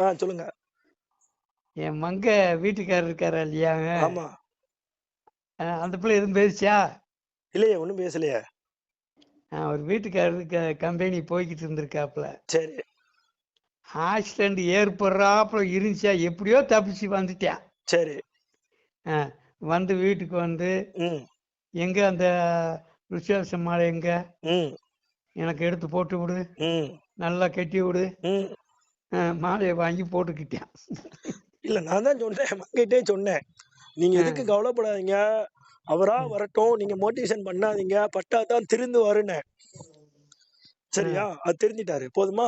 ஆ சொல்லுங்க. என் மங்க வீட்டுக்காரர் இருக்காரா இல்லையாங்க ஆமா. அந்த பிள்ளை எதுவும் பேசிச்சா? இல்லையே ஒண்ணும் பேசலையே. அவர் வீட்டுக்காரருக்கு கம்பெனி போய்கிட்டு இருந்திருக்காப்புல. சரி. ஆக்சிடென்ட் ஏற்படுறாப்புல இருந்துச்சா? எப்படியோ தப்பிச்சு வந்துட்டேன் சரி. ஆ, வந்து வீட்டுக்கு வந்து எங்க அந்த ரிசர்வேஷன் மாலை எங்க? எனக்கு எடுத்து போட்டு விடு. நல்லா கட்டி விடு. மாலையை வாங்கி போட்டுக்கிட்டேன். இல்ல நான் தான் சொன்னேன். மங்கிட்டே சொன்னேன். நீங்க எதுக்கு கவலைப்படாதீங்க? அவரா வரட்டும். நீங்க மோட்டிவேஷன் பண்ணாதீங்க. பட்டா தான் திருந்து வருன்னு சரியா அது தெரிஞ்சிட்டாரு போதுமா?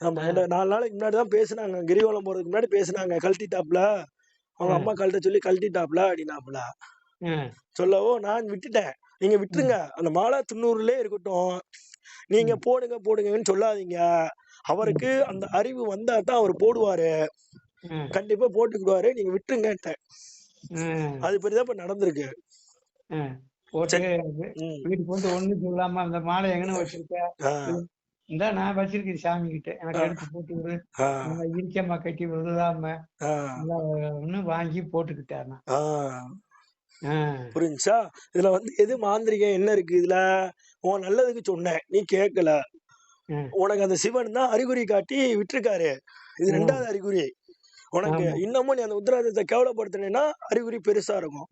ஆமா நாலு நாளைக்கு முன்னாடி தான் பேசுனாங்க. கிரிவலம் போறதுக்கு முன்னாடி பேசுனாங்க. கழட்டிட்டாப்ல. அவங்க அம்மா கழட்ட சொல்லி கழட்டிட்டாப்ல அப்படின்னாப்ல சொல்லவோ நான் விட்டுட்டேன். நீங்க விட்டுருங்க. அந்த மாலா தொண்ணூறுலயே இருக்கட்டும். நீங்க போடுங்க போடுங்கன்னு சொல்லாதீங்க. அவருக்கு அந்த அறிவு வந்தா தான் அவர் போடுவாரு. கண்டிப்பா போட்டுக்கிடுவாரு. நீங்க விட்டுருங்கன்ட்டேன். ஆ, அது பெரியதான் இப்ப நடந்திருக்கு. வீட்டுக்கு வந்து ஒண்ணும் சொல்லாம அந்த மாலை எங்கன்னு வச்சிருக்க? இந்த நான் வச்சிருக்கேன் சாமி கிட்ட எனக்கு எடுத்து போட்டு விடு. இரிக்கமா கட்டி விழுதாம ஒண்ணு வாங்கி போட்டுக்கிட்டாருனா ஆ. புரிஞ்சுச்சா? இதுல வந்து எது மாந்திரிகம் என்ன இருக்கு இதுல? உன் நல்லதுக்கு சொன்னேன். நீ கேட்கல. உனக்கு அந்த சிவன் தான் அறிகுறி காட்டி விட்டுருக்காரு. இது. ரெண்டாவது அறிகுறி. உனக்கு. இன்னமும் நீ அந்த உத்தரவாதத்தை கேவலப்படுத்தினேன்னா அறிகுறி பெருசா இருக்கும்.